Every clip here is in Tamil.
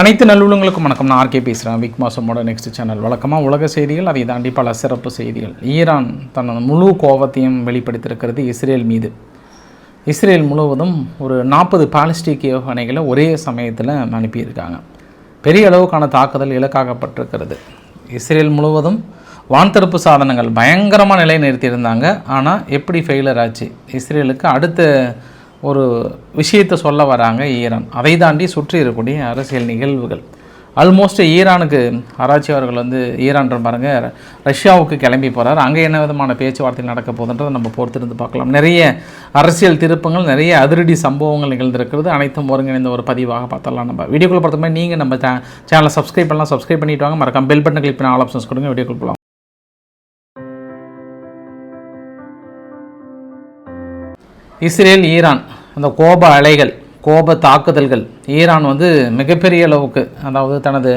அனைத்து நல்லுள்ளங்களுக்கும் வணக்கம். நான் ஆர்கே பேசுகிறேன் விக் மாசமோட நெக்ஸ்ட் சேனல் வழக்கமாக உலக செய்திகள் அதை தாண்டி பல சிறப்பு செய்திகள். ஈரான் தன்னோட முழு கோபத்தையும் வெளிப்படுத்தியிருக்கிறது இஸ்ரேல் மீது. இஸ்ரேல் முழுவதும் ஒரு நாற்பது பாலிஸ்டிக் ஏவுகணைகளை ஒரே சமயத்தில் அனுப்பியிருக்காங்க. பெரிய அளவுக்கான தாக்குதல் இலக்காகப்பட்டிருக்கிறது. இஸ்ரேல் முழுவதும் வான்தடுப்பு சாதனங்கள் பயங்கரமாக நிலைநிறுத்தியிருந்தாங்க. ஆனால் எப்படி ஃபெயிலர் ஆச்சு? இஸ்ரேலுக்கு அடுத்த ஒரு விஷயத்தை சொல்ல வராங்க ஈரான். அதை தாண்டி சுற்றி இருக்கக்கூடிய அரசியல் நிகழ்வுகள். ஆல்மோஸ்ட் ஈரானுக்கு ஆராய்ச்சி அவர்கள் வந்து ஈரான் பாருங்கள் ரஷ்யாவுக்கு கிளம்பி போகிறார் அங்கே என்ன விதமான பேச்சுவார்த்தை நடக்க போகுதுன்றதை நம்ம பொறுத்திருந்து பார்க்கலாம். நிறைய அரசியல் திருப்பங்கள் நிறைய அதிரடி சம்பவங்கள் நிகழ்ந்திருக்கிறது. அனைத்தும் ஒருங்கிணைந்த ஒரு பதிவாக பார்த்தலாம் நம்ம. வீடியோக்குள்ள பொறுத்த நீங்கள் நம்ம சேனலை சப்ஸ்கிரைப் பண்ணலாம். சப்ஸ்கிரைப் பண்ணிட்டு வாங்க. மறக்காம பெல் பட்டன் கிளிக் பண்ண ஆல் ஆப்ஷன்ஸ் கொடுங்க. வீடியோக்குள்ள போகலாம் இஸ்ரேல் ஈரான். அந்த கோப அலைகள் கோப தாக்குதல்கள் ஈரான் வந்து மிகப்பெரிய அளவுக்கு அதாவது தனது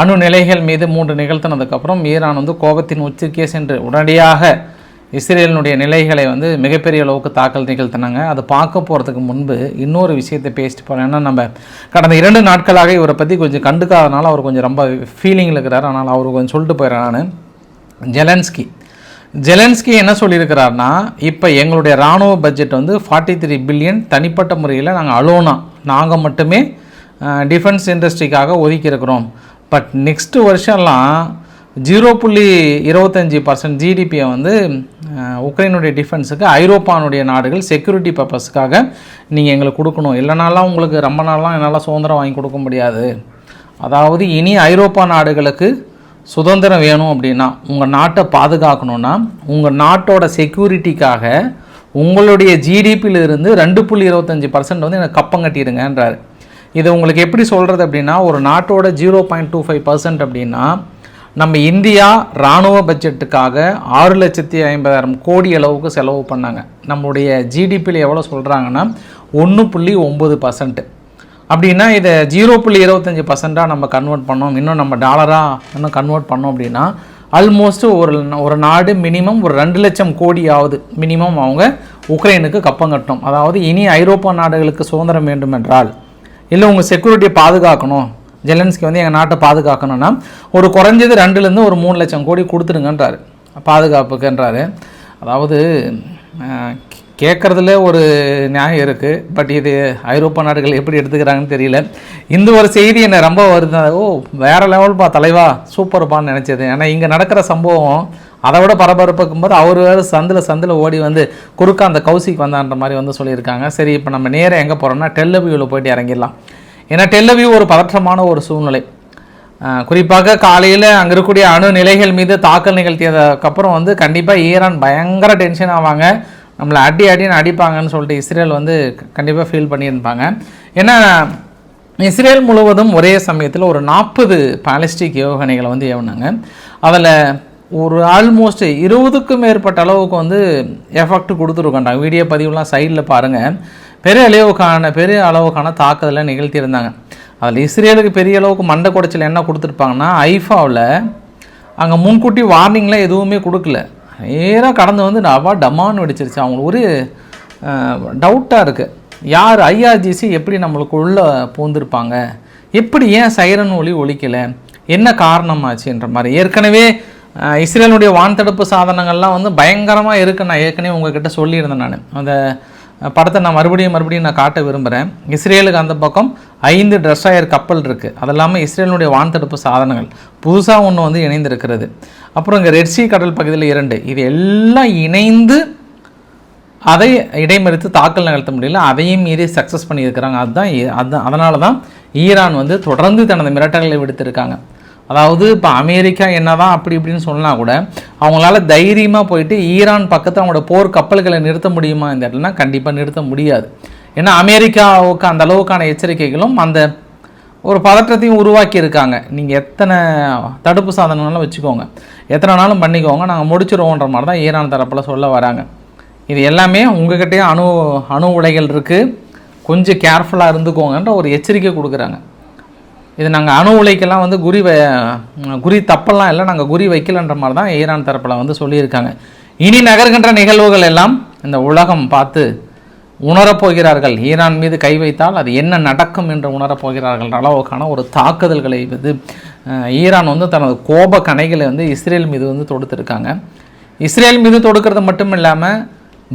அணு நிலைகள் மீது மூன்று நிகழ்த்தினதுக்கப்புறம் ஈரான் வந்து கோபத்தின் உச்சிக்கே சென்று உடனடியாக இஸ்ரேலினுடைய நிலைகளை வந்து மிகப்பெரிய அளவுக்கு தாக்கல் நிகழ்த்தினாங்க. அது பார்க்க போகிறதுக்கு முன்பு இன்னொரு விஷயத்தை பேசிட்டு போகிறேன் ஏன்னா நம்ம கடந்த இரண்டு நாட்களாக இவரை பற்றி கொஞ்சம் கண்டுக்காதனால அவர் கொஞ்சம் ரொம்ப ஃபீலிங்கில் இருக்கிறார். ஆனால் அவர் கொஞ்சம் சொல்லிட்டு போயிடறேன் நான் ஜெலன்ஸ்கி ஜெலன்ஸ்கி என்ன சொல்லியிருக்கிறார்னா இப்போ எங்களுடைய இராணுவ பட்ஜெட் வந்து ஃபார்ட்டி த்ரீ பில்லியன் தனிப்பட்ட முறையில் நாங்கள் அலோனா நாங்கள் மட்டுமே டிஃபென்ஸ் இண்டஸ்ட்ரிக்காக ஒதுக்கியிருக்கிறோம். பட் நெக்ஸ்ட்டு வருஷம்லாம் ஜீரோ புள்ளி இருபத்தஞ்சி பர்சன்ட் ஜிடிபியை வந்து உக்ரைனுடைய டிஃபென்ஸுக்கு ஐரோப்பானுடைய நாடுகள் செக்யூரிட்டி பர்பஸ்க்காக நீங்கள் எங்களுக்கு கொடுக்கணும். இல்லைனாலாம் உங்களுக்கு ரொம்ப நாள்லாம் என்னால் சுதந்திரம் வாங்கி கொடுக்க முடியாது. அதாவது இனி ஐரோப்பா நாடுகளுக்கு சுதந்திரம் வேணும் அப்படின்னா உங்கள் நாட்டை பாதுகாக்கணும்னா உங்கள் நாட்டோட செக்யூரிட்டிக்காக உங்களுடைய ஜிடிபியிலிருந்து ரெண்டு புள்ளி இருபத்தஞ்சி பர்சன்ட் வந்து எனக்கு கப்பம் கட்டிடுங்கன்றார். இதை உங்களுக்கு எப்படி சொல்கிறது அப்படின்னா ஒரு நாட்டோட zero point two five percent அப்படின்னா நம்ம இந்தியா இராணுவ பட்ஜெட்டுக்காக ஆறு லட்சத்தி ஐம்பதாயிரம் கோடி அளவுக்கு செலவு பண்ணாங்க. நம்மளுடைய ஜிடிபியில் எவ்வளோ சொல்கிறாங்கன்னா ஒன்று புள்ளி ஒம்பது பர்சன்ட்டு அப்படின்னா இதை ஜீரோ புள்ளி இருபத்தஞ்சி பர்சண்ட்டாக நம்ம கன்வெர்ட் பண்ணோம். இன்னும் நம்ம டாலராக இன்னும் கன்வெர்ட் பண்ணோம் அப்படின்னா ஆல்மோஸ்ட் ஒரு ஒரு நாடு மினிமம் ஒரு ரெண்டு லட்சம் கோடி ஆகுது மினிமம் அவங்க உக்ரைனுக்கு கப்பம் கட்டணும். அதாவது இனி ஐரோப்பா நாடுகளுக்கு சுதந்திரம் வேண்டும் என்றால் இல்லை உங்கள் செக்யூரிட்டியை பாதுகாக்கணும். ஜெலன்ஸ்கி வந்து எங்கள் நாட்டை பாதுகாக்கணும்னா ஒரு குறைஞ்சது ரெண்டுலேருந்து ஒரு மூணு லட்சம் கோடி கொடுத்துருங்கன்றாரு பாதுகாப்புக்குன்றாரு. அதாவது கேட்குறதுல ஒரு நியாயம் இருக்குது பட் இது ஐரோப்பா நாடுகள் எப்படி எடுத்துக்கிறாங்கன்னு தெரியல. இந்த ஒரு செய்தி என்னை ரொம்ப வருது ஓ வேறு லெவல்ப்பா தலைவா சூப்பர்ப்பான்னு நினச்சது. ஏன்னா இங்கே நடக்கிற சம்பவம் அதை விட பரபரப்புக்கும் போது அவர் வேறு சந்தில் சந்தில் ஓடி வந்து குறுக்க அந்த கௌசிக்கு வந்தான்ற மாதிரி வந்து சொல்லியிருக்காங்க. சரி இப்போ நம்ம நேராக எங்கே போகிறோம்னா டெல்லவியூவில் போயிட்டு இறங்கிடலாம். ஏன்னா டெல்லவியூ ஒரு பதற்றமான ஒரு சூழ்நிலை. குறிப்பாக காலையில் அங்கே இருக்கக்கூடிய அணு நிலைகள் மீது தாக்கல் நிகழ்த்தியதுக்கப்புறம் வந்து கண்டிப்பாக ஈரான் பயங்கர டென்ஷன் ஆவாங்க. நம்மளை அடி அடின்னு அடிப்பாங்கன்னு சொல்லிட்டு இஸ்ரேல் வந்து கண்டிப்பாக ஃபீல் பண்ணியிருப்பாங்க. ஏன்னா இஸ்ரேல் முழுவதும் ஒரே சமயத்தில் ஒரு நாற்பது பாலிஸ்டிக் ஏவுகணைகளை வந்து ஏவுனாங்க. அதில் ஒரு ஆல்மோஸ்ட் இருபதுக்கும் மேற்பட்ட அளவுக்கு வந்து எஃபெக்ட் கொடுத்துருக்கோண்டாங்க வீடியோ பதிவுலாம் சைடில் பாருங்கள் பெரிய அளவுக்கான பெரிய அளவுக்கான தாக்குதலை நிகழ்த்தியிருந்தாங்க. அதில் இஸ்ரேலுக்கு பெரிய அளவுக்கு மண்டை குடைச்சல் என்ன கொடுத்துருப்பாங்கன்னா ஐஃபாவில் அங்கே முன்கூட்டி வார்னிங்லாம் எதுவுமே கொடுக்கல. நேராக கடந்து வந்து நவா டமான்னு வெடிச்சிருச்சு. அவங்களுக்கு ஒரு டவுட்டாக இருக்குது யார் ஐஆர்ஜிசி எப்படி நம்மளுக்கு உள்ளே பூந்திருப்பாங்க? எப்படி ஏன் சைரன் ஒளி ஒழிக்கலை என்ன காரணமாச்சுன்ற மாதிரி. ஏற்கனவே இஸ்ரேலுடைய வான்தடுப்பு சாதனங்கள்லாம் வந்து பயங்கரமாக இருக்குது நான் ஏற்கனவே உங்ககிட்ட சொல்லியிருந்தேன் நான். அந்த படத்தை நான் மறுபடியும் மறுபடியும் நான் காட்ட விரும்புகிறேன் இஸ்ரேலுக்கு அந்த பக்கம் ஐந்து ட்ரெஸ்ஸாயர் கப்பல் இருக்குது அது இல்லாமல் இஸ்ரேலுடைய வான்தடுப்பு சாதனங்கள். புதுசாக ஒன்று வந்து இணைந்திருக்கிறது. அப்புறம் இங்கே ரெட்சி கடல் பகுதியில் இரண்டு. இது எல்லாம் இணைந்து அதை இடைமறித்து தாக்கல் நிகழ்த்த முடியல. அதையும் மீறி சக்ஸஸ் பண்ணியிருக்கிறாங்க. அதுதான் ஈ- அதுதான் அதனால தான் ஈரான் வந்து தொடர்ந்து தனது மிரட்டல்களை விடுத்திருக்காங்க. அதாவது இப்போ அமெரிக்கா என்னதான் அப்படி இப்படின்னு சொன்னால் கூட அவங்களால தைரியமாக போயிட்டு ஈரான் பக்கத்தில் அவங்களோட போர் கப்பல்களை நிறுத்த முடியுமா இந்த இடத்துலனா கண்டிப்பாக நிறுத்த முடியாது. ஏன்னா அமெரிக்காவுக்கு அந்த அளவுக்கான எச்சரிக்கைகளும் அந்த ஒரு பதற்றத்தையும் உருவாக்கி இருக்காங்க நீங்கள் எத்தனை தடுப்பு சாதனங்களும் வச்சுக்கோங்க. எத்தனை நாளும் பண்ணிக்கோங்க. நாங்கள் முடிச்சிருவோன்ற மாதிரி தான் ஈரான் தரப்பில் சொல்ல வராங்க. இது எல்லாமே உங்ககிட்டயே அணு அணு உலைகள் இருக்குது கொஞ்சம் கேர்ஃபுல்லாக இருந்துக்கோங்கன்ற ஒரு எச்சரிக்கை கொடுக்குறாங்க. இது நாங்கள் அணு உலைக்கெல்லாம் வந்து குறி வ- குறி தப்பெல்லாம் இல்லை. நாங்கள் குறி வைக்கலன்ற மாதிரி தான் ஈரான் தரப்பில் வந்து சொல்லியிருக்காங்க. இனி நகர்கின்ற நிகழ்வுகள் எல்லாம் இந்த உலகம் பார்த்து உணரப்போகிறார்கள் ஈரான் மீது கை வைத்தால் அது என்ன நடக்கும் என்று உணரப்போகிறார்கள் அளவுக்கான ஒரு தாக்குதல்களை இது ஈரான் வந்து தனது கோப கணைகளை வந்து இஸ்ரேல் மீது வந்து தொடுத்திருக்காங்க. இஸ்ரேல் மீது தொடுக்கிறது மட்டும் இல்லாமல்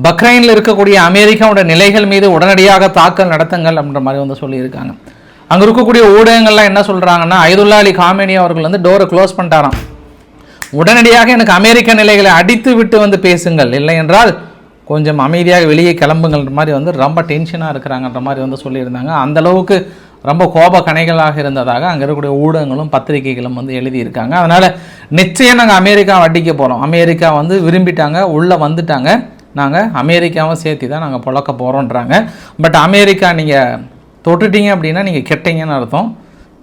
பக்ரைனில் இருக்கக்கூடிய அமெரிக்காவோட நிலைகள் மீது உடனடியாக தாக்கல் நடத்துங்கள் அப்படின்ற மாதிரி வந்து சொல்லியிருக்காங்க. அங்கே இருக்கக்கூடிய ஊடகங்கள்லாம் என்ன சொல்கிறாங்கன்னா ஐதுல்லா அலி காமேனி அவர்கள் வந்து டோரை க்ளோஸ் பண்ணிட்டாராம். உடனடியாக எனக்கு அமெரிக்க நிலைகளை அடித்து விட்டு வந்து பேசுங்கள். இல்லை என்றால் கொஞ்சம் அமைதியாக வெளியே கிளம்புங்கிற மாதிரி வந்து ரொம்ப டென்ஷனாக இருக்கிறாங்கன்ற மாதிரி வந்து சொல்லியிருந்தாங்க. அந்த அளவுக்கு ரொம்ப கோப கணைகளாக இருந்ததாக அங்கே இருக்கக்கூடிய ஊடகங்களும் பத்திரிகைகளும் வந்து எழுதியிருக்காங்க. அதனால் நிச்சயம் நாங்கள் அமெரிக்கா அடிக்க போகிறோம் அமெரிக்கா வந்து விரும்பிட்டாங்க உள்ளே வந்துட்டாங்க. நாங்கள் அமெரிக்காவும் சேர்த்து தான் நாங்கள் புழக்க போகிறோன்றாங்க பட் அமெரிக்கா நீங்கள் தொட்டுட்டீங்க அப்படின்னா நீங்கள் கெட்டீங்கன்னு அர்த்தம்.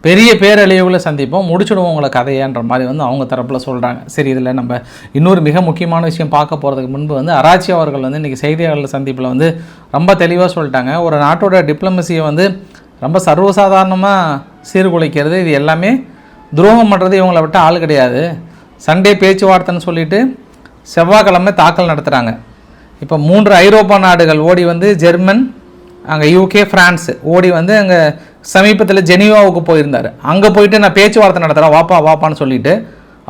பெரிய பேரழிவுகளை சந்திப்போம் முடிச்சுடுவோம் உங்களை கதையான்ற மாதிரி வந்து அவங்க தரப்பில் சொல்கிறாங்க சரி இதில் நம்ம இன்னொரு மிக முக்கியமான விஷயம் பார்க்க போகிறதுக்கு முன்பு வந்து அராச்சி அவர்கள் வந்து இன்றைக்கி செய்தியாளர் சந்திப்பில் வந்து ரொம்ப தெளிவாக சொல்லிட்டாங்க. ஒரு நாட்டோட டிப்ளமசியை வந்து ரொம்ப சர்வசாதாரணமாக சீர்குலைக்கிறது இது எல்லாமே துரோகம் பண்ணுறது இவங்கள விட்டு ஆள் கிடையாது. சண்டே பேச்சுவார்த்தைன்னு சொல்லிட்டு செவ்வாய்க்கிழமை தாக்கல் நடத்துகிறாங்க இப்போ மூன்று ஐரோப்பா நாடுகள் ஓடி வந்து ஜெர்மன் அங்கே யூகே ஃப்ரான்ஸ் ஓடி வந்து அங்கே சமீபத்தில் ஜெனீவாவுக்கு போயிருந்தார். அங்கே போயிட்டு நான் பேச்சுவார்த்தை நடத்துகிறேன் வாப்பா வாப்பான்னு சொல்லிட்டு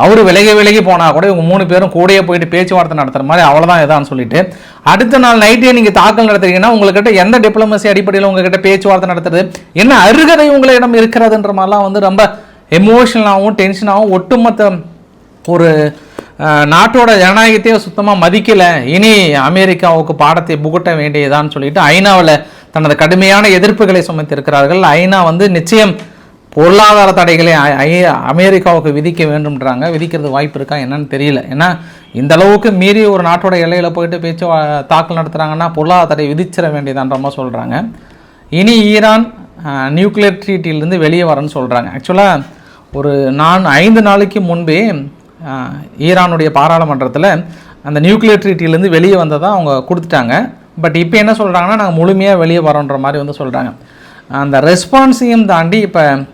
அவர் விலகி விலகி போனால் கூட இவங்க மூணு பேரும் கூடயே போயிட்டு பேச்சுவார்த்தை நடத்துகிற மாதிரி அவ்வளோதான் இதான்னு சொல்லிட்டு அடுத்த நாள் நைட்டே நீங்கள் தாக்கல் நடத்துறீங்கன்னா உங்கள்கிட்ட எந்த டிப்ளமசி அடிப்படையில் உங்ககிட்ட பேச்சுவார்த்தை நடத்துறது? என்ன அருகதை உங்களிடம் இருக்கிறதுன்ற மாதிரிலாம் வந்து ரொம்ப எமோஷனலாகவும் டென்ஷனாகவும் ஒட்டுமொத்த ஒரு நாட்டோட ஜனநாயகத்தையே சுத்தமாக மதிக்கலை. இனி அமெரிக்காவுக்கு பாடத்தை புகட்ட வேண்டியதான்னு சொல்லிட்டு ஐநாவில் தனது கடுமையான எதிர்ப்புகளை சுமத்திருக்கிறார்கள். ஐநா வந்து நிச்சயம் பொருளாதார தடைகளை ஐ- ஐ- அமெரிக்காவுக்கு விதிக்க வேண்டும்ன்றாங்க. விதிக்கிறது வாய்ப்பு இருக்கா என்னன்னு தெரியல. ஏன்னா இந்த அளவுக்கு மீறி ஒரு நாட்டோட எல்லையில் போயிட்டு பேச்சு வா- தாக்கல் நடத்துகிறாங்கன்னா பொருளாதார தடை விதிச்சிட வேண்டியதான்ற மாதிரி சொல்கிறாங்க இனி ஈரான் நியூக்ளியர் ட்ரீட்டிலிருந்து வெளியே வரேன்னு சொல்கிறாங்க ஆக்சுவலாக ஒரு நான் ஐந்து நாளைக்கு முன்பே ஈரானுடைய பாராளுமன்றத்தில் அந்த நியூக்ளியர் ட்ரீட்டிலேருந்து வெளியே வந்ததை அவங்க கொடுத்துட்டாங்க. பட் இப்போ என்ன சொல்கிறாங்கன்னா நாங்கள் முழுமையாக வெளியே வரோன்ற மாதிரி வந்து சொல்கிறாங்க அந்த ரெஸ்பான்ஸையும் தாண்டி இப்போ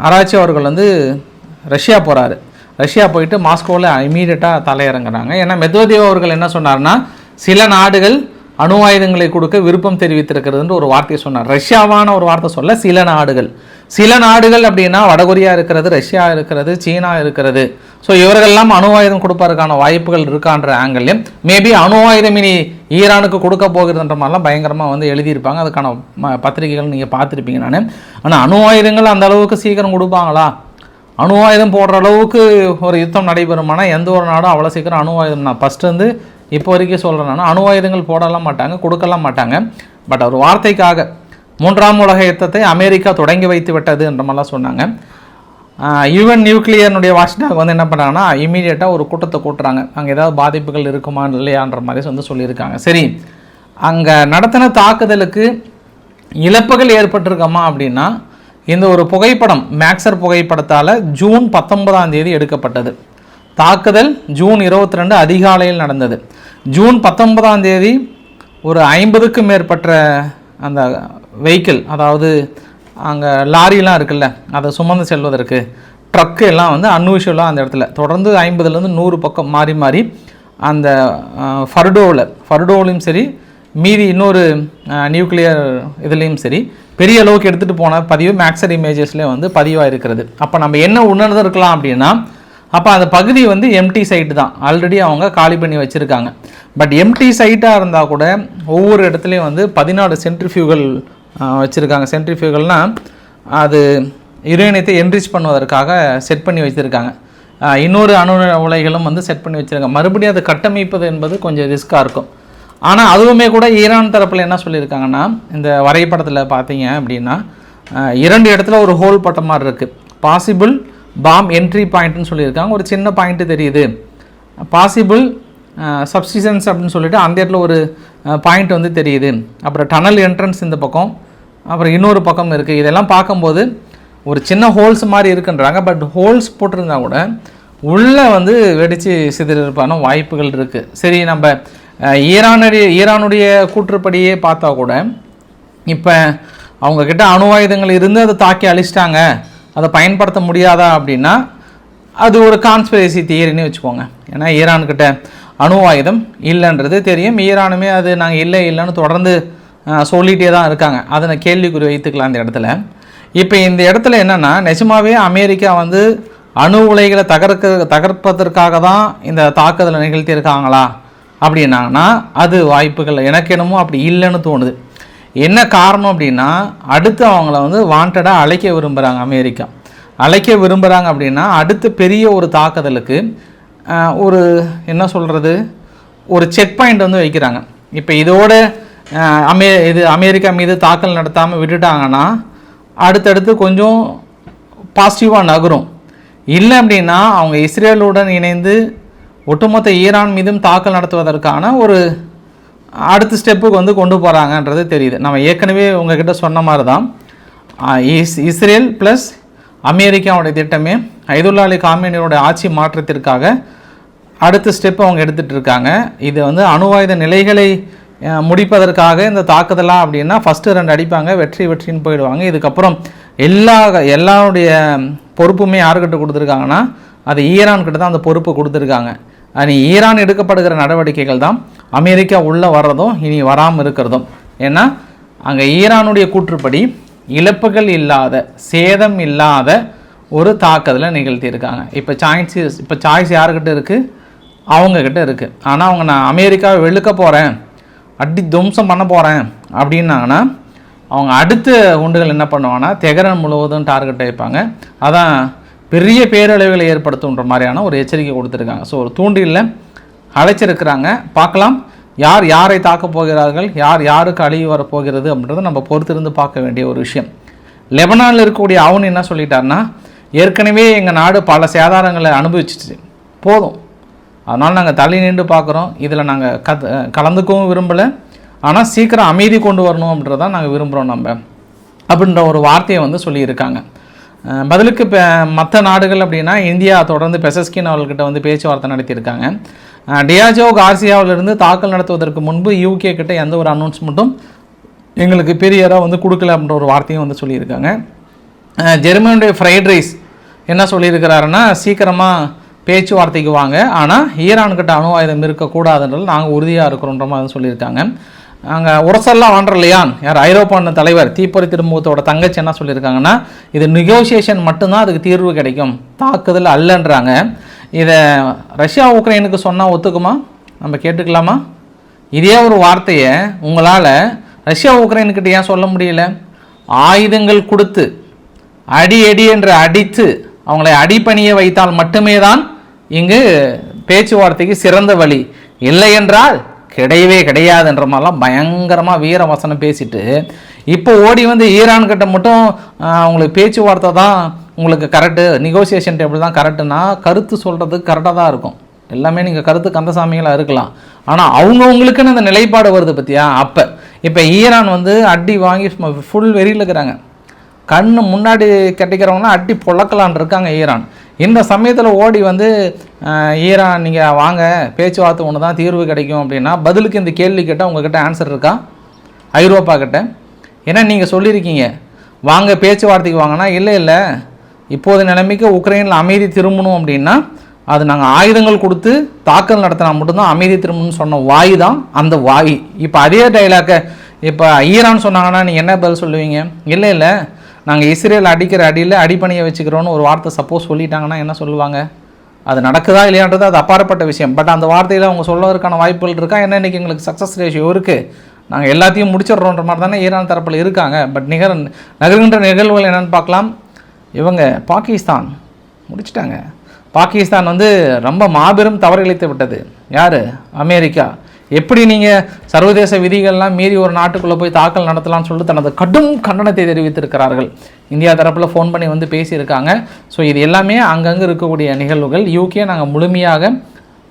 அராச்சி அவர்கள் வந்து ரஷ்யா போகிறாரு ரஷ்யா போயிட்டு மாஸ்கோவில் இமீடியட்டாக தலையிறங்குறாங்க. ஏன்னா மெத்வதேவ் அவர்கள் என்ன சொன்னார்னா சில நாடுகள் அணு ஆயுதங்களை கொடுக்க விருப்பம் தெரிவித்திருக்கிறதுன்ற ஒரு வார்த்தையை சொன்னார். ரஷ்யாவான ஒரு வார்த்தை சொல்ல சில நாடுகள். சில நாடுகள் அப்படின்னா வடகொரியா இருக்கிறது ரஷ்யா இருக்கிறது சீனா இருக்கிறது. ஸோ இவர்கள்லாம் அணு ஆயுதம் கொடுப்பதற்கான வாய்ப்புகள் இருக்கான்ற ஆங்கிள்லையும் மேபி அணு ஆயுதம் இனி ஈரானுக்கு கொடுக்க போகிறதுன்ற மாதிரிலாம் பயங்கரமாக வந்து எழுதியிருப்பாங்க. அதுக்கான ம- பத்திரிகைகள் நீங்கள் பார்த்துருப்பீங்க நான். ஆனால் அணு ஆயுதங்கள் அந்த அளவுக்கு சீக்கிரம் கொடுப்பாங்களா? அணு ஆயுதம் போடுற அளவுக்கு ஒரு யுத்தம் நடைபெறுமானா எந்த ஒரு நாடும் அவ்வளோ சீக்கிரம் அணு ஆயுதம் நான் ஃபஸ்ட்டு வந்து இப்போ வரைக்கும் சொல்கிறேன்னா அணு ஆயுதங்கள் போடலாம் மாட்டாங்க கொடுக்கலாம் மாட்டாங்க. பட் ஒரு வார்த்தைக்காக மூன்றாம் உலக யுத்தத்தை அமெரிக்கா தொடங்கி வைத்து விட்டது என்ற மாதிரிலாம் சொன்னாங்க. யுஎன் நியூக்ளியர்னுடைய வாஷிங்டாக் வந்து என்ன பண்ணுறாங்கன்னா இமீடியட்டாக ஒரு கூட்டத்தை கூட்டுறாங்க. அங்கே ஏதாவது பாதிப்புகள் இருக்குமா இல்லையான்ற மாதிரி வந்து சொல்லியிருக்காங்க. சரி அங்கே நடத்தின தாக்குதலுக்கு இழப்புகள் ஏற்பட்டிருக்கமா அப்படின்னா இந்த ஒரு புகைப்படம் மேக்சர் புகைப்படத்தால் ஜூன் பத்தொன்பதாம் தேதி எடுக்கப்பட்டது. தாக்குதல் ஜூன் இருபத்தி ரெண்டு அதிகாலையில் நடந்தது. ஜூன் பத்தொன்பதாம் தேதி ஒரு ஐம்பதுக்கும் மேற்பட்ட அந்த வெஹிக்கிள் அதாவது அங்கே லாரிலாம் இருக்குல்ல அதை சுமந்து செல்வதற்கு ட்ரக்கு எல்லாம் வந்து அன்யூஷுவலாக அந்த இடத்துல. தொடர்ந்து ஐம்பதுலேருந்து நூறு பக்கம் மாறி மாறி அந்த ஃபர்டோவில் ஃபர்டோவிலையும் சரி மீதி இன்னொரு நியூக்ளியர் இதுலேயும் சரி பெரிய அளவுக்கு எடுத்துகிட்டு போன பதிவு மேக்ஸர் இமேஜஸ்லேயே வந்து பதிவாக இருக்கிறது அப்போ நம்ம என்ன உணர்ந்து இருக்கலாம் அப்படின்னா அப்போ அந்த பகுதி வந்து எம்டி சைட்டு தான். ஆல்ரெடி அவங்க காலி பண்ணி வச்சுருக்காங்க. பட் எம்டி சைட்டாக இருந்தால் கூட ஒவ்வொரு இடத்துலையும் வந்து பதினாலு சென்ட்ரிஃபியூகல் வச்சுருக்காங்க. சென்ட்ரிஃபியூகல்னால் அது யுரேனியத்தை என்ரிச் பண்ணுவதற்காக செட் பண்ணி வச்சுருக்காங்க. இன்னொரு அணு உலைகளும் வந்து செட் பண்ணி வச்சுருக்காங்க. மறுபடியும் அதை கட்டமைப்பது என்பது கொஞ்சம் ரிஸ்க்காக இருக்கும். ஆனால் அதுவுமே கூட ஈரான் தரப்பில் என்ன சொல்லியிருக்காங்கன்னா இந்த வரைபடத்தில் பார்த்தீங்க அப்படின்னா இரண்டு இடத்துல ஒரு ஹோல் பட்ட மாதிரி இருக்குது பாசிபிள் பாம் என்ட்ரி பாயிண்ட்னு சொல்லியிருக்காங்க. ஒரு சின்ன பாயிண்ட்டு தெரியுது. பாசிபிள் சப்ஸ்டிஷன்ஸ் அப்படின்னு சொல்லிட்டு அந்த இடத்துல ஒரு பாயிண்ட் வந்து தெரியுது. அப்புறம் டனல் என்ட்ரன்ஸ் இந்த பக்கம். அப்புறம் இன்னொரு பக்கம் இருக்குது இதெல்லாம் பார்க்கும்போது ஒரு சின்ன ஹோல்ஸ் மாதிரி இருக்குன்றாங்க. பட் ஹோல்ஸ் போட்டிருந்தா கூட உள்ளே வந்து வெடித்து சிதறிருப்பான வாய்ப்புகள் இருக்குது சரி நம்ம ஈரானுடைய ஈரானுடைய கூற்றுப்படியே பார்த்தா கூட இப்போ அவங்கக்கிட்ட அணு ஆயுதங்கள் இருந்து அதை தாக்கி அழிச்சிட்டாங்க. அதை பயன்படுத்த முடியாதா அப்படின்னா அது ஒரு கான்ஸ்பிரசி தியரின்னு வச்சுக்கோங்க. ஏன்னா ஈரான்கிட்ட அணு ஆயுதம் இல்லைன்றது தெரியும். ஈரானுமே அது நாங்கள் இல்லை இல்லைன்னு தொடர்ந்து சொல்லிகிட்டே தான் இருக்காங்க. அதை நான் கேள்விக்குறி வைத்துக்கலாம் இந்த இடத்துல. இப்போ இந்த இடத்துல என்னென்னா நிஜமாவே அமெரிக்கா வந்து அணு உலைகளை தகர்க்க தகர்ப்பதற்காக தான் இந்த தாக்குதலை நிகழ்த்தியிருக்காங்களா அப்படின்னாங்கன்னா அது வாய்ப்புகள் எனக்கு என்னமோ அப்படி இல்லைன்னு தோணுது. என்ன காரணம் அப்படின்னா அடுத்து அவங்கள வந்து வாண்டடாக அழைக்க விரும்புகிறாங்க அமெரிக்கா. அழைக்க விரும்புகிறாங்க அப்படின்னா அடுத்து பெரிய ஒரு தாக்குதலுக்கு ஒரு என்ன சொல்கிறது ஒரு செக் பாயிண்ட் வந்து வைக்கிறாங்க. இப்போ இதோட அமே இது அமெரிக்கா மீது தாக்கல் நடத்தாமல் விட்டுட்டாங்கன்னா அடுத்தடுத்து கொஞ்சம் பாசிட்டிவாக நகரும். இல்லை அப்படின்னா அவங்க இஸ்ரேலுடன் இணைந்து ஒட்டுமொத்த ஈரான் மீதும் தாக்கல் நடத்துவதற்கான ஒரு அடுத்த ஸ்டெப்புக்கு வந்து கொண்டு போகிறாங்கன்றது தெரியுது. நம்ம ஏற்கனவே உங்ககிட்ட சொன்ன மாதிரி தான் இஸ் இஸ்ரேல் ப்ளஸ் அமெரிக்காவுடைய திட்டமே ஐதுல்லா அலி காமினியோட ஆட்சி மாற்றத்திற்காக அடுத்த ஸ்டெப் அவங்க எடுத்துகிட்டு இருக்காங்க. இது வந்து அணுவாயுத நிலைகளை முடிப்பதற்காக இந்த தாக்குதலாம் அப்படின்னா ஃபஸ்ட்டு ரெண்டு அடிப்பாங்க வெற்றி வெற்றின்னு போயிடுவாங்க. இதுக்கப்புறம் எல்லா எல்லாருடைய பொறுப்புமே யாருக்கிட்ட கொடுத்துருக்காங்கன்னா அது ஈரான்கிட்ட தான் அந்த பொறுப்பு கொடுத்துருக்காங்க. அது ஈரான் எடுக்கப்படுகிற நடவடிக்கைகள் தான் அமெரிக்கா உள்ளே வர்றதும் இனி வராமல் இருக்கிறதும். ஏன்னா அங்கே ஈரானுடைய கூற்றுப்படி இழப்புகள் இல்லாத சேதம் இல்லாத ஒரு தாக்கத்தில் நிகழ்த்தியிருக்காங்க. இப்போ சாய்ஸ் இப்போ சாய்ஸ் யாருக்கிட்ட இருக்குது அவங்கக்கிட்ட இருக்குது ஆனால் அவங்க நான் அமெரிக்காவை வெளுக்க போகிறேன் அடி துவம்சம் பண்ண போகிறேன் அப்படின்னாங்கன்னா அவங்க அடுத்த குண்டுகள் என்ன பண்ணுவாங்கன்னா தெகரன் முழுவதும் டார்கெட் வைப்பாங்க அதான் பெரிய பேரழிவுகளை ஏற்படுத்துன்ற மாதிரியான ஒரு எச்சரிக்கை கொடுத்துருக்காங்க. ஸோ ஒரு தூண்டிலில் அழைச்சிருக்கிறாங்க. பார்க்கலாம். யார் யாரை தாக்கப் போகிறார்கள்? யார் யாருக்கு அழிவு வரப்போகிறது அப்படின்றத நம்ம பொறுத்திருந்து பார்க்க வேண்டிய ஒரு விஷயம். லெபனானில் இருக்கக்கூடிய அவன் என்ன சொல்லிட்டாருன்னா ஏற்கனவே எங்கள் நாடு பல சேதாரங்களை அனுபவிச்சிச்சு. போதும். அதனால் நாங்கள் தள்ளி நின்று பார்க்குறோம். இதில் நாங்கள் கத் கலந்துக்கவும் விரும்பலை. ஆனால் சீக்கிரம் அமைதி கொண்டு வரணும் அப்படின்றதான் நாங்கள் விரும்புகிறோம் நம்ம. அப்படின்ற ஒரு வார்த்தையை வந்து சொல்லியிருக்காங்க. பதிலுக்கு இப்போ மற்ற நாடுகள் அப்படின்னா இந்தியா தொடர்ந்து பெசஸ்கின் அவர்கிட்ட வந்து பேச்சுவார்த்தை நடத்தியிருக்காங்க. டியாஜோ கார்சியாவிலிருந்து தாக்கல் நடத்துவதற்கு முன்பு யூகே கிட்ட எந்த ஒரு அனௌன்ஸ்மெண்ட்டும் எங்களுக்கு பெரியராக வந்து கொடுக்கல அப்படின்ற ஒரு வார்த்தையும் வந்து சொல்லியிருக்காங்க. ஜெர்மனுடைய ஃப்ரைட் ரைஸ் என்ன சொல்லியிருக்கிறாருன்னா சீக்கிரமாக பேச்சுவார்த்தைக்கு வாங்க. ஆனால் ஈரான்கிட்ட அணு ஆயுதம் இருக்கக்கூடாதுன்றது நாங்கள் உறுதியாக இருக்கிறோன்ற மாதிரி சொல்லியிருக்காங்க. அங்கே உரசல்லா வாண்டர்லையான் யார்? ஐரோப்பான தலைவர் தீப்பொறி திருமுகத்தோட தங்கச்சி என்ன சொல்லியிருக்காங்கன்னா இது நெகோசியேஷன் மட்டும்தான் அதுக்கு தீர்வு கிடைக்கும். தாக்குதல் அல்லன்றாங்க. இதை ரஷ்யா உக்ரைனுக்கு சொன்னால் ஒத்துக்குமா? நம்ம கேட்டுக்கலாமா? இதே ஒரு வார்த்தையை உங்களால் ரஷ்யா உக்ரைனுக்கிட்ட ஏன் சொல்ல முடியல? ஆயுதங்கள் கொடுத்து அடி அடி என்று அடித்து அவங்களை அடிபணிய வைத்தால் மட்டுமே தான் இங்கு பேச்சுவார்த்தைக்கு சிறந்த வழி. இல்லை என்றால் கிடையவே கிடையாதுன்ற மாதிரிலாம் பயங்கரமாக வீர வசனம் பேசிட்டு இப்போ ஓடி வந்து ஈரான் கிட்ட மட்டும் அவங்களுக்கு பேச்சுவார்த்தை தான் உங்களுக்கு கரெக்டு நெகோசியேஷன் டேபிள் தான் கரெக்டுனா கருத்து சொல்கிறதுக்கு கரெக்டாக தான் இருக்கும். எல்லாமே நீங்கள் கருத்து கந்தசாமிகளாக இருக்கலாம். ஆனால் அவங்கவுங்களுக்குன்னு அந்த நிலைப்பாடு வருது பற்றியா அப்போ. இப்போ ஈரான் வந்து அடி வாங்கி ஃபுல் வெறியில் இருக்கிறாங்க. கண் முன்னாடி கட்டிக்கிறவங்களாம் அடி பொழக்கலான் இருக்காங்க ஈரான். இந்த சமயத்தில் ஓடி வந்து ஈரான் நீங்கள் வாங்க பேச்சுவார்த்தை ஒன்று தான் தீர்வு கிடைக்கும் அப்படின்னா பதிலுக்கு இந்த கேள்வி கேட்டால் உங்ககிட்ட ஆன்சர் இருக்கா? ஐரோப்பா கிட்ட. ஏன்னா நீங்கள் சொல்லியிருக்கீங்க. வாங்க பேச்சுவார்த்தைக்கு வாங்கினா இல்லை இல்லை. இப்போது நிலைமைக்கு உக்ரைனில் அமைதி திரும்பணும் அப்படின்னா அது நாங்கள் ஆயுதங்கள் கொடுத்து தாக்கல் நடத்தினா மட்டும்தான் அமைதி திரும்பணும்னு சொன்ன வாய் தான் அந்த வாய். இப்போ அதே டைலாக்கை இப்போ ஈரான் சொன்னாங்கன்னா நீங்கள் என்ன பதில் சொல்லுவீங்க? இல்லை இல்லை. நாங்கள் இஸ்ரேல் அடிக்கிற அடியில் அடிப்பணியை வச்சுக்கிறோன்னு ஒரு வார்த்தை சப்போஸ் சொல்லிட்டாங்கன்னா என்ன சொல்லுவாங்க? அது நடக்குதா இல்லையான்றது அது அப்பாற்பட்ட விஷயம். பட் அந்த வார்த்தையில் அவங்க சொல்வதற்கான வாய்ப்புகள் இருக்கா? என்ன இன்றைக்கி எங்களுக்கு சக்ஸஸ் ரேஷியோ இருக்குது நாங்கள் எல்லாத்தையும் முடிச்சிடுறோன்ற மாதிரி தானே ஈரான் தரப்பில் இருக்காங்க. பட் நிகர நகர்கின்ற நிகழ்வுகள் என்னென்னு பார்க்கலாம். இவங்க பாகிஸ்தான் முடிச்சிட்டாங்க. பாகிஸ்தான் வந்து ரொம்ப மாபெரும் தவறு இழைத்து விட்டது. யார்? அமெரிக்கா. எப்படி நீங்கள் சர்வதேச விதிகள்லாம் மீறி ஒரு நாட்டுக்குள்ளே போய் தாக்கல் நடத்தலாம்னு சொல்லிட்டு தனது கடும் கண்டனத்தை தெரிவித்திருக்கிறார்கள். இந்தியா தரப்பில் ஃபோன் பண்ணி வந்து பேசியிருக்காங்க. ஸோ இது எல்லாமே அங்கங்கே இருக்கக்கூடிய நிகழ்வுகள். யூகே நாங்கள் முழுமையாக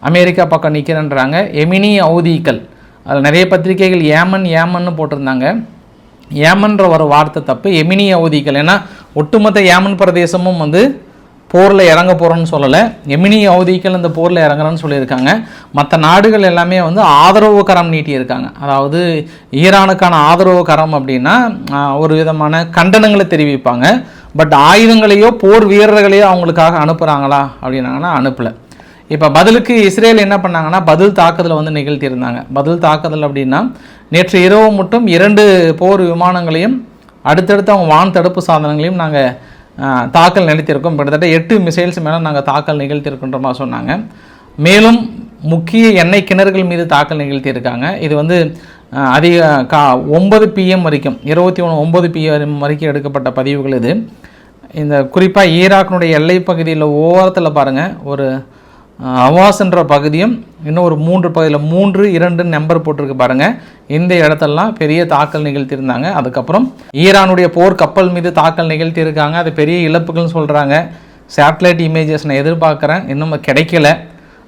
அமெரிக்கா பக்கம் நிற்கிறேன்றாங்க எமினி ஔதிகள். அதில் நிறைய பத்திரிகைகள் ஏமன் ஏமன்னு போட்டிருந்தாங்க. ஏமன்ற ஒரு வார்த்தை தப்பு. எமினி ஔதிகள். ஏன்னா ஒட்டுமொத்த ஏமன் பிரதேசமும் வந்து போரில் இறங்க போகிறோன்னு சொல்லலை. எமினி அவதிகள் இந்த போரில் இறங்குறோன்னு சொல்லியிருக்காங்க. மற்ற நாடுகள் எல்லாமே வந்து ஆதரவு கரம் நீட்டியிருக்காங்க. அதாவது ஈரானுக்கான ஆதரவு கரம் அப்படின்னா ஒரு விதமான கண்டனங்களை தெரிவிப்பாங்க. பட் ஆயுதங்களையோ போர் வீரர்களையோ அவங்களுக்காக அனுப்புகிறாங்களா அப்படின்னாங்கன்னா அனுப்பலை. இப்போ பதிலுக்கு இஸ்ரேல் என்ன பண்ணாங்கன்னா பதில் தாக்குதலை வந்து நிகழ்த்தியிருந்தாங்க. பதில் தாக்குதல் அப்படின்னா நேற்று இரவு மட்டும் இரண்டு போர் விமானங்களையும் அடுத்தடுத்து அவங்க வான் தடுப்பு சாதனங்களையும் நாங்கள் தாக்கல் நடத்தியிருக்கோம் கிட்டத்தட்ட எட்டு மிசைல்ஸ் மேலே நாங்கள் தாக்கல் நிகழ்த்தியிருக்கின்ற மாதிரி சொன்னாங்க. மேலும் முக்கிய எண்ணெய் கிணறுகள் மீது தாக்கல் நிகழ்த்தியிருக்காங்க. இது வந்து அதிக கா ஒன்பது பிஎம் வரைக்கும் இருபத்தி ஒன்று ஒம்பது பிஎம் வரைக்கும் எடுக்கப்பட்ட பதிவுகள் இது. இந்த குறிப்பாக ஈராக்கினுடைய எல்லை பகுதியில் ஓரத்தில் பாருங்கள் ஒரு அவாஸ்ன்ற பகுதியும் இன்னும் ஒரு மூன்று பகுதியில் மூன்று இரண்டு நம்பர் போட்டிருக்கு பாருங்கள் இந்த இடத்தெல்லாம் பெரிய தாக்கல் நிகழ்த்தியிருந்தாங்க. அதுக்கப்புறம் ஈரானுடைய போர் கப்பல் மீது தாக்கல் நிகழ்த்தியிருக்காங்க. அது பெரிய இழப்புகள்னு சொல்கிறாங்க சேட்டலைட் இமேஜஸ் நான் எதிர்பார்க்குறேன். இன்னும் கிடைக்கல.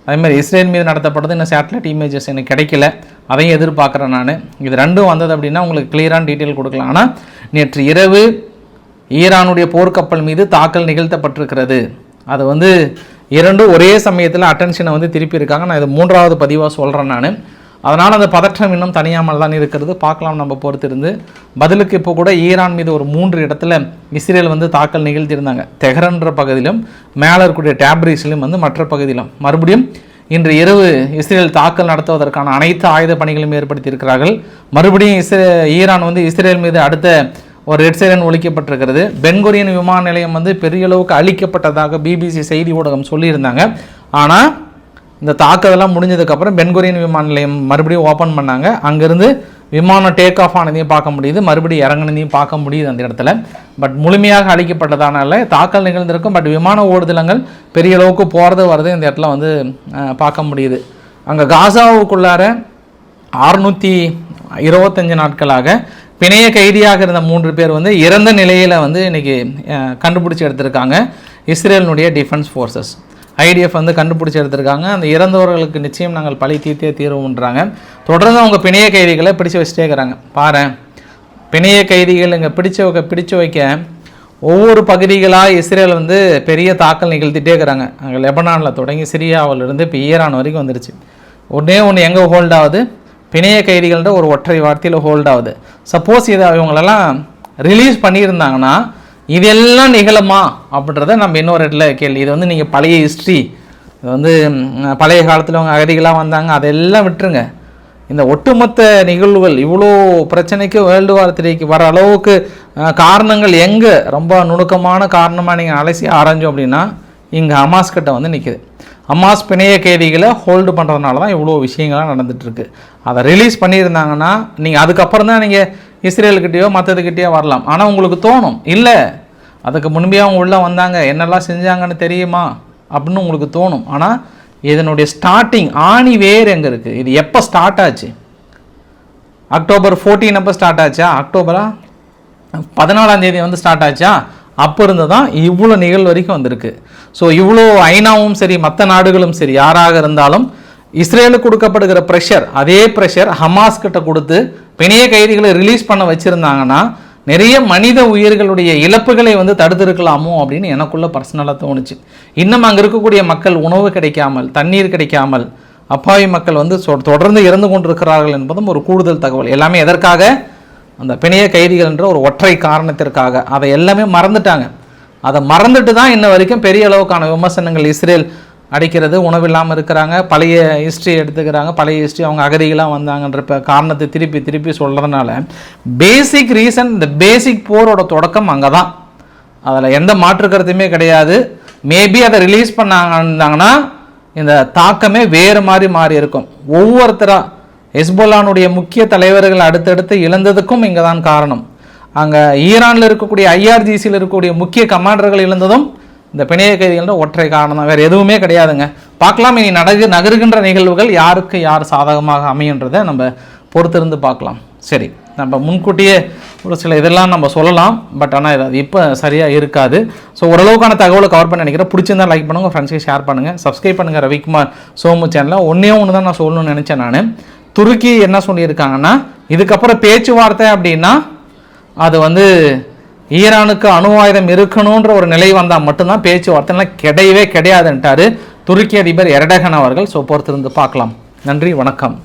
அதே மாதிரி இஸ்ரேல் மீது நடத்தப்பட்டது இன்னும் சேட்டலைட் இமேஜஸ் எனக்கு கிடைக்கல. அதையும் எதிர்பார்க்குறேன் நான். இது ரெண்டும் வந்தது அப்படின்னா உங்களுக்கு கிளியரான டீட்டெயில் கொடுக்கலாம். ஆனால் நேற்று இரவு ஈரானுடைய போர்க்கப்பல் மீது தாக்கல் நிகழ்த்தப்பட்டிருக்கிறது. அது வந்து இரண்டும் ஒரே சமயத்தில் அட்டென்ஷனை வந்து திருப்பி இருக்காங்க நான் இது மூன்றாவது பதிவாக சொல்கிறேன் நான். அதனால் அந்த பதற்றம் இன்னும் தனியாமல் தான் இருக்கிறது. பார்க்கலாம் நம்ம பொறுத்திருந்து. பதிலுக்கு இப்போ கூட ஈரான் மீது ஒரு மூன்று இடத்துல இஸ்ரேல் வந்து தாக்கல் நிகழ்த்தியிருந்தாங்க. தெஹரன்ற பகுதியிலும் மேலே இருக்கக்கூடிய டேப்ரிஸ்லையும் வந்து மற்ற பகுதியிலும். மறுபடியும் இன்று இரவு இஸ்ரேல் தாக்கல் நடத்துவதற்கான அனைத்து ஆயுத பணிகளையும் ஏற்படுத்தியிருக்கிறார்கள். மறுபடியும் இஸ்ரே ஈரான் வந்து இஸ்ரேல் மீது அடுத்த ஒரு ரெட் சைரன் ஒழிக்கப்பட்டிருக்கிறது. பென்கொரியன் விமான நிலையம் வந்து பெரிய அளவுக்கு அழிக்கப்பட்டதாக பிபிசி செய்தி ஊடகம் சொல்லியிருந்தாங்க. ஆனால் இந்த தாக்குதலாம் முடிஞ்சதுக்கப்புறம் பென்கொரியன் விமான நிலையம் மறுபடியும் ஓப்பன் பண்ணாங்க. அங்கேருந்து விமானம் டேக் ஆஃப் ஆனதையும் பார்க்க முடியுது. மறுபடியும் இறங்குனதையும் பார்க்க முடியுது அந்த இடத்துல. பட் முழுமையாக அழிக்கப்பட்டதானால தாக்கல் நிகழ்ந்திருக்கும். பட் விமான ஓடுதளங்கள் பெரிய அளவுக்கு போகிறது வர்றது இந்த இடத்துல வந்து பார்க்க முடியுது. அங்கே காசாவுக்குள்ளார அறுநூற்றி இருபத்தஞ்சு நாட்களாக பிணைய கைதியாக இருந்த மூன்று பேர் வந்து இறந்த நிலையில் வந்து இன்றைக்கி கண்டுபிடிச்சி எடுத்திருக்காங்க. இஸ்ரேலினுடைய டிஃபென்ஸ் ஃபோர்ஸஸ் ஐடிஎஃப் வந்து கண்டுபிடிச்சி எடுத்திருக்காங்க. அந்த இறந்தவர்களுக்கு நிச்சயம் நாங்கள் பழி தீர்த்தே தீர்வுன்றாங்க தொடர்ந்து அவங்க பிணைய கைதிகளை பிடிச்சு வச்சுட்டே இருக்கிறாங்க. பாரு பிணைய கைதிகள் இங்கே பிடிச்சு வைக்க பிடிச்சு வைக்க ஒவ்வொரு பகுதிகளாக இஸ்ரேல் வந்து பெரிய தாக்கல் நிகழ்த்திட்டே இருக்கிறாங்க. அங்கே லெபனானில் தொடங்கி சிரியாவிலிருந்து இப்போ ஈரான் வரைக்கும் வந்துருச்சு. ஒன்றே ஒன்று எங்கே ஹோல்ட் ஆகுது? பிணைய கைதிகள்ன்ற ஒரு ஒற்றை வார்த்தையில் ஹோல்ட் ஆகுது. சப்போஸ் இதை இவங்களெல்லாம் ரிலீஸ் பண்ணியிருந்தாங்கன்னா இதெல்லாம் நிகழுமா அப்படின்றத நம்ம இன்னொரு இடத்துல கேள்வி. இது வந்து நீங்கள் பழைய ஹிஸ்ட்ரி இது வந்து பழைய காலத்தில் அவங்க அகதிகளாக வந்தாங்க அதெல்லாம் விட்டுருங்க. இந்த ஒட்டுமொத்த நிகழ்வுகள் இவ்வளோ பிரச்சனைக்கு வேர்ல்டு வார் த்ரீக்கு வர அளவுக்கு காரணங்கள் எங்கே? ரொம்ப நுணுக்கமான காரணமாக நீங்கள் அலசி ஆராய்ஞ்சோம் அப்படின்னா இங்கே அமாஸ்கிட்ட வந்து நிற்கிது அம்மாஸ் பிணைய கைதிகளை ஹோல்டு பண்ணுறதுனால தான் இவ்வளோ விஷயங்கள்லாம் நடந்துகிட்ருக்கு அதை ரிலீஸ் பண்ணியிருந்தாங்கன்னா நீங்கள் அதுக்கப்புறம் தான் நீங்கள் இஸ்ரேலுக்கிட்டேயோ மற்றதுக்கிட்டேயோ வரலாம். ஆனால் உங்களுக்கு தோணும் இல்லை அதுக்கு முன்பே அவங்க உள்ளே வந்தாங்க என்னெல்லாம் செஞ்சாங்கன்னு தெரியுமா? அப்படின்னு உங்களுக்கு தோணும். ஆனால் இதனுடைய ஸ்டார்டிங் ஆணி வேர் எங்கே இருக்குது இது எப்போ ஸ்டார்ட் ஆச்சு? அக்டோபர் 14 அப்போ ஸ்டார்ட் ஆச்சா? அக்டோபரா? பதினாலாம் தேதி வந்து ஸ்டார்ட் ஆச்சா? அப்போ இருந்து தான் இவ்வளோ நிகழ்வு வரைக்கும் வந்திருக்கு. ஸோ இவ்வளோ ஐநாவும் சரி மற்ற நாடுகளும் சரி யாராக இருந்தாலும் இஸ்ரேலுக்கு கொடுக்கப்படுகிற ப்ரெஷர் அதே ப்ரெஷர் ஹமாஸ் கிட்ட கொடுத்து பிணைய கைதிகளை ரிலீஸ் பண்ண வச்சுருந்தாங்கன்னா நிறைய மனித உயிர்களுடைய இழப்புகளை வந்து தடுத்திருக்கலாமோ அப்படின்னு எனக்குள்ள பர்சனலாக தோணுச்சு. இன்னும் அங்கே இருக்கக்கூடிய மக்கள் உணவு கிடைக்காமல் தண்ணீர் கிடைக்காமல் அப்பாவி மக்கள் வந்து சொ- தொடர்ந்து இறந்து கொண்டிருக்கிறார்கள் என்பதும் ஒரு கூடுதல் தகவல். எல்லாமே எதற்காக? அந்த பிணைய கைதிகள் என்ற ஒரு ஒற்றை காரணத்திற்காக அதை எல்லாமே மறந்துட்டாங்க. அதை மறந்துட்டு தான் இன்ன வரைக்கும் பெரிய அளவுக்கான விமர்சனங்கள் இஸ்ரேல் அடிக்கிறது உணவில்லாமல் இருக்கிறாங்க பழைய ஹிஸ்ட்ரி எடுத்துக்கிறாங்க பழைய ஹிஸ்ட்ரி அவங்க அகதிகளாக வந்தாங்கன்ற காரணத்தை திருப்பி திருப்பி சொல்கிறதுனால பேசிக் ரீசன் இந்த பேசிக் போரோட தொடக்கம் அங்கே தான் அதில் எந்த மாற்று கருத்துமே கிடையாது. மேபி அதை ரிலீஸ் பண்ணாங்கன்னா இந்த தாக்கமே வேறு மாதிரி மாறி இருக்கும். ஒவ்வொருத்தராக ஹெஸ்போலானுடைய முக்கிய தலைவர்கள் அடுத்தடுத்து இழந்ததுக்கும் இங்கே தான் காரணம். அங்கே ஈரானில் இருக்கக்கூடிய ஐஆர்ஜிசியில் இருக்கக்கூடிய முக்கிய கமாண்டர்கள் இழந்ததும் இந்த பிணைய கைதிகள்ன்ற ஒற்றை காரணம் தான். வேறு எதுவுமே கிடையாதுங்க. பார்க்கலாம் இனி நடகு நகருகின்ற நிகழ்வுகள் யாருக்கு யார் சாதகமாக அமையுன்றதை நம்ம பொறுத்திருந்து பார்க்கலாம். சரி நம்ம முன்கூட்டியே ஒரு சில இதெல்லாம் நம்ம சொல்லலாம். பட் ஆனால் இது இப்போ சரியாக இருக்காது. ஸோ ஓரளவுக்கான தகவலை கவர் பண்ண நினைக்கிறேன். பிடிச்சிருந்தா லைக் பண்ணுங்கள் ஃப்ரெண்ட்ஸ்க்கு ஷேர் பண்ணுங்கள் சப்ஸ்கிரைப் பண்ணுங்கள் ரவிக்குமார் சோமு சேனலில் ஒன்றே ஒன்று தான் நான் சொல்லணும்னு நினச்சேன் நான். துருக்கி என்ன சொல்லியிருக்காங்கன்னா இதுக்கப்புறம் பேச்சுவார்த்தை அப்படின்னா அது வந்து ஈரானுக்கு அணு ஆயுதம் இருக்கணுன்ற ஒரு நிலை வந்தால் மட்டும்தான் பேச்சுவார்த்தைலாம் கிடையவே கிடையாதுன்ட்டாரு துருக்கி அதிபர் எரடகன் அவர்கள். ஸோ பொறுத்திருந்து பார்க்கலாம். நன்றி வணக்கம்.